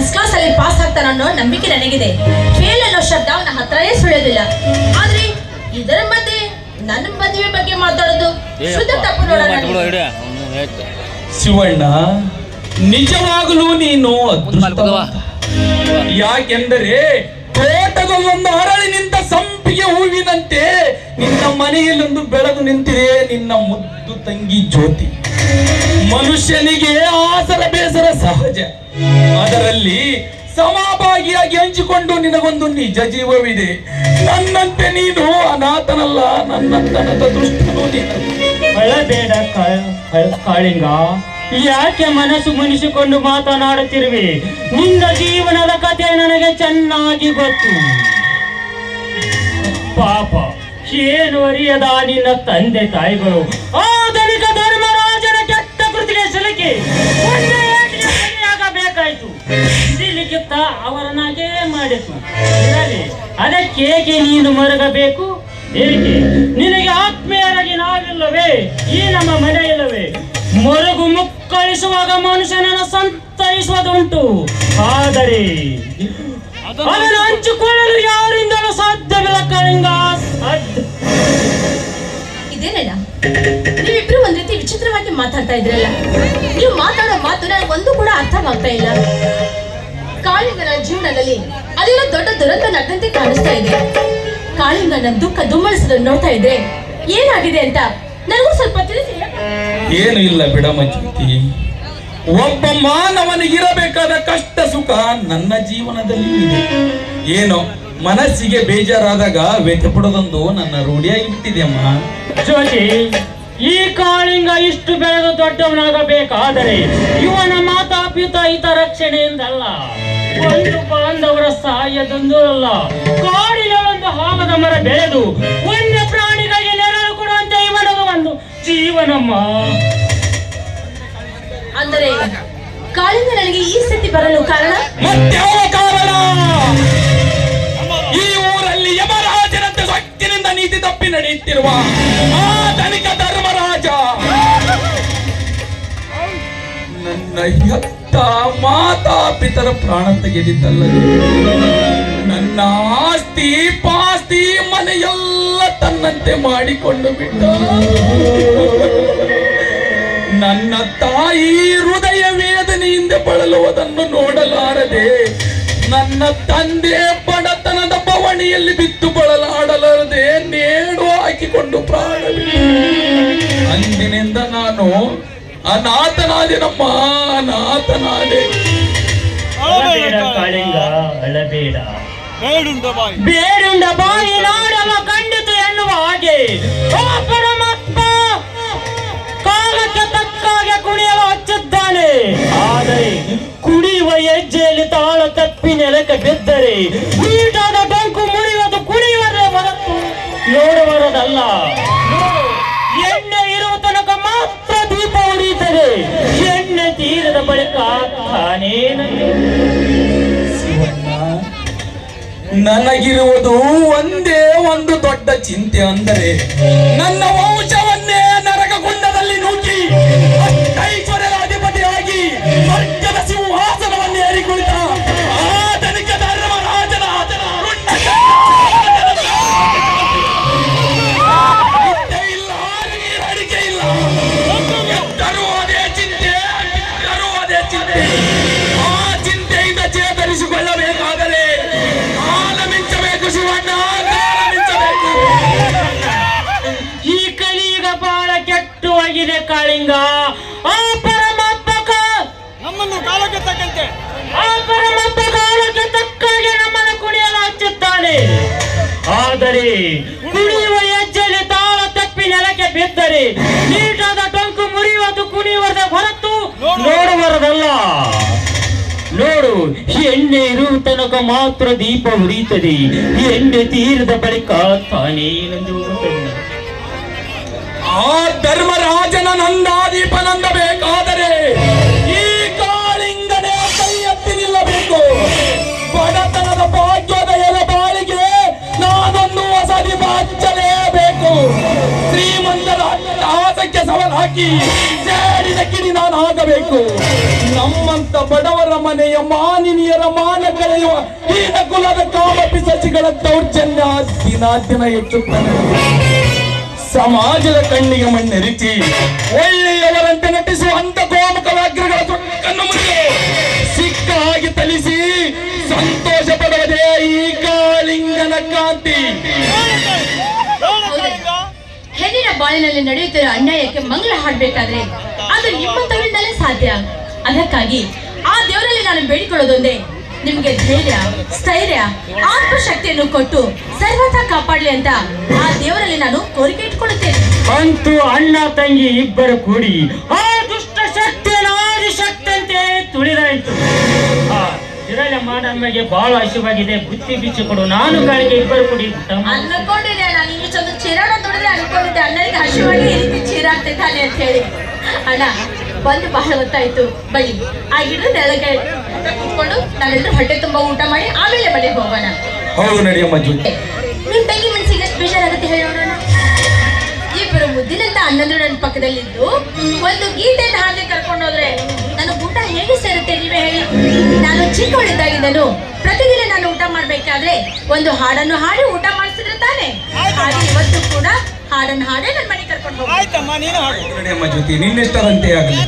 First class ಅಲ್ಲಿ pass ಆಗ್ತಾನ ಅನ್ನೋ ನಂಬಿಕೆ ನನಗಿದೆ. ಫೇಲ್ ಅನ್ನೋ ಶಬ್ದ ಅವನ ಹತ್ರನೇ ಸುಳಿಯೋದಿಲ್ಲ. ಆದ್ರೆ ಇದರ ಮಧ್ಯೆ ನನ್ನ ಮದುವೆ ಬಗ್ಗೆ ಮಾತಾಡೋದು ಶುದ್ಧ ತಪ್ಪು ನೋಡೋಣ ಶಿವಣ್ಣ ನಿಜವಾಗಲೂ ನೀನು. ಯಾಕೆಂದರೆ ತೋಟದಲ್ಲೊಂದು ಅರಳಿ ನಿಂತ ಸಂಪಿಗೆ ಹೂವಿನಂತೆ ನಿನ್ನ ಮನೆಯಲ್ಲೊಂದು ಬೆಳಗು ನಿಂತಿದೆ ನಿನ್ನ ಮುದ್ದು ತಂಗಿ ಜ್ಯೋತಿ. ಮನುಷ್ಯನಿಗೆ ಆಸರ ಬೇಸರ ಸಹಜ. ಅದರಲ್ಲಿ ಸಮಭಾಗಿಯಾಗಿ ಹಂಚಿಕೊಂಡು ನಿನಗೊಂದು ನಿಜ ಜೀವವಿದೆ. ನನ್ನಂತೆ ನೀನು ಅನಾಥನಲ್ಲ, ನನ್ನಂತನದ ದುಷ್ಟನು ನೀನು. ಅಳಬೇಡ ಕಾಳಿಂಗ. ಯಾಕೆ ಮನಸ್ಸು ಮುನಿಸಿಕೊಂಡು ಮಾತನಾಡುತ್ತಿರುವೆ? ನಿನ್ನ ಜೀವನದ ಕಥೆ ನನಗೆ ಚೆನ್ನಾಗಿ ಗೊತ್ತು. ಪಾಪ, ಏನು ಅರಿಯದ ನಿನ್ನ ತಂದೆ ತಾಯಿಗಳು? ಆಧುನಿಕ ಧರ್ಮರಾಜನ ಕೆಟ್ಟ ಕೃತಿಗೆ ಸಿಲುಕಿ ಆಗಬೇಕಾಯ್ತು ಸಿಲುಕಿತ್ತ ಅವರನ್ನಾಗೇ ಮಾಡಿತು ಅದಕ್ಕೇಕೆ ನೀನು ಮರಗಬೇಕು? ಏಕೆ ನಿನಗೆ ಆತ್ಮೀಯರಾಗಿ ನಾವಿಲ್ಲವೇ? ಈ ನಮ್ಮ ಮನೆ ಇಲ್ಲವೇ? ಮರುಗು ಮುಕ್ಕಳಿಸುವಾಗ ಮನುಷ್ಯನನ್ನು ಸಂತೈಸುವುದುಂಟು. ಆದರೆ ಅದನ್ನು ಹಂಚಿಕೊಳ್ಳಲು ಯಾರಿಂದಲೂ ಸಾಧ್ಯವಿಲ್ಲ ಕಳಿಂಗ. ಇದೇನೇನ ನೀವಿಬ್ರು ಒಂದ್ ರೀತಿ ವಿಚಿತ್ರವಾಗಿ ಮಾತಾಡ್ತಾ ಇದ್ರಲ್ಲ. ನೀವು ಮಾತಾಡೋ ಮಾತು ನನಗೆ ಒಂದು ಕೂಡ ಅರ್ಥವಾಗ್ತಾ ಇಲ್ಲ. ಕಾಳಿಂಗನ ಜೀವನದಲ್ಲಿ ಅದೇನೋ ದೊಡ್ಡ ದುರಂತ ನಡೆದಂತೆ ಕಾಣಿಸ್ತಾ ಇದೆ. ಕಾಳಿಂಗನ ದುಃಖ ದುಮ್ಮಳಿಸೋದನ್ನ ನೋಡ್ತಾ ಇದ್ರೆ ಏನಾಗಿದೆ ಅಂತ ನನಗೂ ಸ್ವಲ್ಪ ತಿಳಿಸಿ ಏನು ಇಲ್ಲ ಬಿಡಮ್ಮ ಜ್ಯೋತಿ ಒಬ್ಬ ಮಾನವನಿಗಿರಬೇಕಾದ ಕಷ್ಟ ಸುಖ ನನ್ನ ಜೀವನದಲ್ಲಿ ಇದೆ. ಏನೋ ಮನಸ್ಸಿಗೆ ಬೇಜಾರಾದಾಗ ವ್ಯಥೆ ಪಡೋದೊಂದು ನನ್ನ ರೂಢಿಯಾಗಿ ಬಿಟ್ಟಿದೆ ಅಮ್ಮ. ಜ್ಯೋತಿ ಈ ಕಾಳಿಂಗ ಇಷ್ಟು ಬೆಳೆದು ದೊಡ್ಡವನಾಗಬೇಕಾದರೆ ಇವನ ಮಾತಾಪಿತ ಹಿತ ರಕ್ಷಣೆಯಿಂದಲ್ಲ. ಒಂದು ಬಾಂಧವರ ಸಹಾಯದೊಂದು ಅಲ್ಲ. ಕಾಡಿನ ಒಂದು ಹಾವದ ಮರ ಬೆಳೆದು ವನ್ಯ ಜೀವನಮ್ಮ ಅಂದರೆ ಕಾಲಿಂದ ನನಗೆ ಈ ಸ್ಥಿತಿ ಬರಲು ಕಾರಣ? ಮತ್ಯಾವ ಕಾರಣ. ಈ ಊರಲ್ಲಿ ಯಮರಾಜನಂತೆ ಸೊಕ್ಕಿನಿಂದ ನೀತಿ ತಪ್ಪಿ ನಡೆಯುತ್ತಿರುವ ಆ ಧನಿಕ ಧರ್ಮರಾಜ. ನನ್ನ ಹೆತ್ತ ಮಾತಾ ಪಿತರ ಪ್ರಾಣ ತೆಗೆದಿದ್ದಲ್ಲ ನನ್ನ ಆಸ್ತಿ ಪಾಸ್ತಿ ಮನೆಯೆಲ್ಲ ತನ್ನಂತೆ ಮಾಡಿಕೊಂಡು ಬಿಟ್ಟ. ನನ್ನ ತಾಯಿ ಹೃದಯ ವೇದನೆಯಿಂದ ಬಳಲುವುದನ್ನು ನೋಡಲಾರದೆ, ನನ್ನ ತಂದೆ ಬಡತನದ ಬವಣಿಯಲ್ಲಿ ಬಿದ್ದು ಬಳಲಾಡಲಾರದೆ ನೇಣು ಹಾಕಿಕೊಂಡು ಪ್ರಾಣ ಅಂದಿನಿಂದ ನಾನು ಅನಾಥನಾದೆನಮ್ಮ ಅನಾಥನಾದೆ. ಅಳಬೇಡ ಕಾಳಿಂಗ, ಅಳಬೇಡ. ಬೇಡುಂಡ ಬಾಯಿ. ಬೇರುಂಡ ಬಾಯಿ ನಾಡವ ಕಂಡಿತು ಎನ್ನುವ ಹಾಗೆ. ಆ ಪರಮಾತ್ಮ ಕಾಲಕ್ಕೆ ತಕ್ಕಾಗೆ ಕುಣಿಯಲು ಹಚ್ಚಿದ್ದಾನೆ. ಆದರೆ ಕುಡಿಯುವ ಹೆಜ್ಜೆಯಲ್ಲಿ ತಾಳ ತಪ್ಪಿ ನೆಲಕ್ಕೆ ಬಿದ್ದರೆ ನೀಟಾದ ಡೊಂಕು ಮುರಿಯುವುದು ಕುಡಿಯುವುದೇ ಹೊರತು ನೋಡುವರದಲ್ಲ. ನೋಡು, ಎಣ್ಣೆ ಇರುವ ತನಕ ಮಾತ್ರ ದೀಪ ಉರಿಯುತ್ತದೆ. ಎಣ್ಣೆ ತೀರದ ಬಳಿಕ ತಾನೇ ನನಗಿರುವುದು ಒಂದೇ ಒಂದು ದೊಡ್ಡ ಚಿಂತೆ ಅಂದರೆ ನನ್ನ ಕೆಟ್ಟವಾಗಿದೆ ಕಾಳಿಂಗ. ಆ ಪರಮಾತ್ಮಕ ನಮ್ಮನ್ನು ಕಾಲಕ್ಕೆ ತಕ್ಕಂತೆ. ಆ ಪರಮಾತ್ಮ ಕಾಲಕ್ಕೆ ತಕ್ಕಾಗೆ ನಮ್ಮನ್ನು ಕುಣಿಯಲು ಹಚ್ಚುತ್ತಾನೆ. ಆದರೆ ಕುಣಿಯುವ ಹೆಜ್ಜೆಯಲ್ಲಿ ತಾಳ ತಪ್ಪಿ ನೆಲಕ್ಕೆ ಬಿದ್ದರೆ ನೀಟಾದ ಟೊಂಕು ಮುರಿಯುವುದು ಕುಣಿಯುವುದ ಹೊರತು ನೋಡುವರದಲ್ಲ. ನೋಡು ಎಣ್ಣೆ ಇರುವ ತನಕ ಮಾತ್ರ ದೀಪ ಉರಿಯುತ್ತದೆ. ಎಣ್ಣೆ ತೀರದ ಬಳಿಕ ತಾನೇ ನಂದು. ಆ ಧರ್ಮರಾಜನ ನಂದಾದೀಪ ನಂದಬೇಕಾದರೆ ಈ ಕಾಳಿಂಗನೇ ಕೈ ಎತ್ತಿ ನಿಲ್ಲಬೇಕು. ಬಡತನದ ಭಾಗ್ಯದ ಎಲೆಬಾಳಿಗೆ ನಾನೊಂದು ಹೊಸ ದೀಪ ಶ್ರೀಮಂತರ ಆಸಕ್ಕೆ ಸವಾಲ ಹಾಕಿ ಸೇಡಿನ ಕಿಡಿ ನಾನು ಆಗಬೇಕು ನಮ್ಮಂತ ಬಡವರ ಮನೆಯ ಮಾನಿನಿಯರ ಮಾನ ಕಳೆಯುವ ಹೀನ ಕುಲದ ಕಾಮ ಪಿಸಚಿಗಳ ದೌರ್ಜನ್ಯ ದಿನ ದಿನ ಹೆಚ್ಚುತ್ತಾನೆ ಸಮಾಜದ ಕಣ್ಣಿಗೆ ಮಣ್ಣೆರಿಚಿ ಒಳ್ಳೆಯವರಂತೆ ನಟಿಸುವ ಅಂತ ಕೋಮಕ ಕಣ್ಣು ಮುಂದೆ. ಸಿಕ್ಕ ಹಾಗೆ ತಲಿಸಿ, ಸಂತೋಷ ಪಡುವುದೇ ಈ ಕಾಲಿಂಗನ ಕಾಂತಿ. ಹೆಣ್ಣಿನ ಬಾಳಿನಲ್ಲಿ ನಡೆಯುತ್ತಿರುವ ಅನ್ಯಾಯಕ್ಕೆ ಮಂಗಳ ಹಾಡ್ಬೇಕಾದ್ರೆ ಅದು ನಿಮ್ಮ ತಮಿಳಿನಲ್ಲೇ ಸಾಧ್ಯ. ಅದಕ್ಕಾಗಿ ಆ ದೇವರಲ್ಲಿ ನಾನು ಬೇಡಿಕೊಳ್ಳೋದೊಂದೇ ನಿಮಗೆ ಧೈರ್ಯ ಸ್ಥೈರ್ಯ ಆತ್ಮಶಕ್ತಿಯನ್ನು ಕೊಟ್ಟು ಸರ್ವತ ಕಾಪಾಡಲಿ ಅಂತ ಆ ದೇವರಲ್ಲಿ ನಾನು ಕೋರಿಕೆ ಇಟ್ಕೊಳ್ಳುತ್ತೇನೆ. ಅಂತೂ ಅಣ್ಣ ತಂಗಿ ಇಬ್ಬರು ಕೂಡಿ ಆ ದುಷ್ಟ ಶಕ್ತಿಯನ್ನು ಆದಿಶಕ್ತಿಯಂತೆ ತುಳಿದಾಯಿತು ಇರಲ್ಲ ಮಾಡಮ್ಮಗೆ ಬಹಳ ಹಸಿವಾಗಿದೆ ಬುತ್ತಿ ಬಿಚ್ಚಿ ಕೊಡು. ನಾನು ಕಾಳಿಗೆ ಇಬ್ಬರು ಕೂಡಿ ಅನ್ಕೊಂಡಿದ್ದೆ ನಾನು ಒಂದು ಚೀರಾಡ ನೋಡಿದ್ರೆ ಅನ್ಕೊಂಡಿದ್ದೆ. ಅಣ್ಣನಿಗೆ ಹಸಿವಾಗಿ ಈ ರೀತಿ ಚೀರಾಡ್ತಿದ್ದಾನೆ ಅಂತ ಹೇಳಿ. ಅಣ್ಣ ಬಂದು ಬಹಳ ಹೊತ್ತಾಯ್ತು. ಬನ್ನಿ ಆ ಗಿಡದ ನೆಲಗೆ ಕುತ್ಕೊಂಡು ನಾವೆಲ್ಲರೂ ಹೊಟ್ಟೆ ತುಂಬಾ ಊಟ ಮಾಡಿ ಆಮೇಲೆ ಮನೆಗೆ ಹೋಗೋಣ. ಹೌದು ನಡಿಯಮ್ಮ ಜೊತೆ ನಿಮ್ ತಂಗಿ ಮನ್ಸಿಗೆ ಎಷ್ಟು ಬೇಜಾರಾಗುತ್ತೆ ಹೇಳಿ ನೋಡೋಣ. ಇಬ್ಬರು ಮುದ್ದಿನಂತ ಅನ್ನಂದ್ರು ನನ್ನ ಪಕ್ಕದಲ್ಲಿದ್ದು. ಒಂದು ಗೀತೆಯನ್ನು ಹಾಗೆ ಕರ್ಕೊಂಡು ಹೋದ್ರೆ ನನ್ನ ಊಟ ಹೇಗೆ ಸೇರುತ್ತೆ ನೀವೇ ಹೇಳಿ. ನಾನು ಚಿಕ್ಕವಳಿದ್ದಾಗಿದ್ದನು ಪ್ರತಿದಿನ ನಾನು ಊಟ ಮಾಡ್ಬೇಕಾದ್ರೆ ಒಂದು ಹಾಡನ್ನು ಹಾಡಿ ಊಟ ಮಾಡಿಸಿದ್ರೆ ತಾನೆ. ಹಾಗೆ ಇವತ್ತು ಕೂಡ ಹಾಡನ್ನು ಹಾಡೇ ನನ್ನ ಮನೆಗೆ ಆಯ್ತಮ್ಮ ನೀನು ಹಾಡು ನಡಿಯಮ್ಮ ಜ್ಯೋತಿ ನಿನ್ನೆಷ್ಟರಂತೆ ಆಗಲಿ.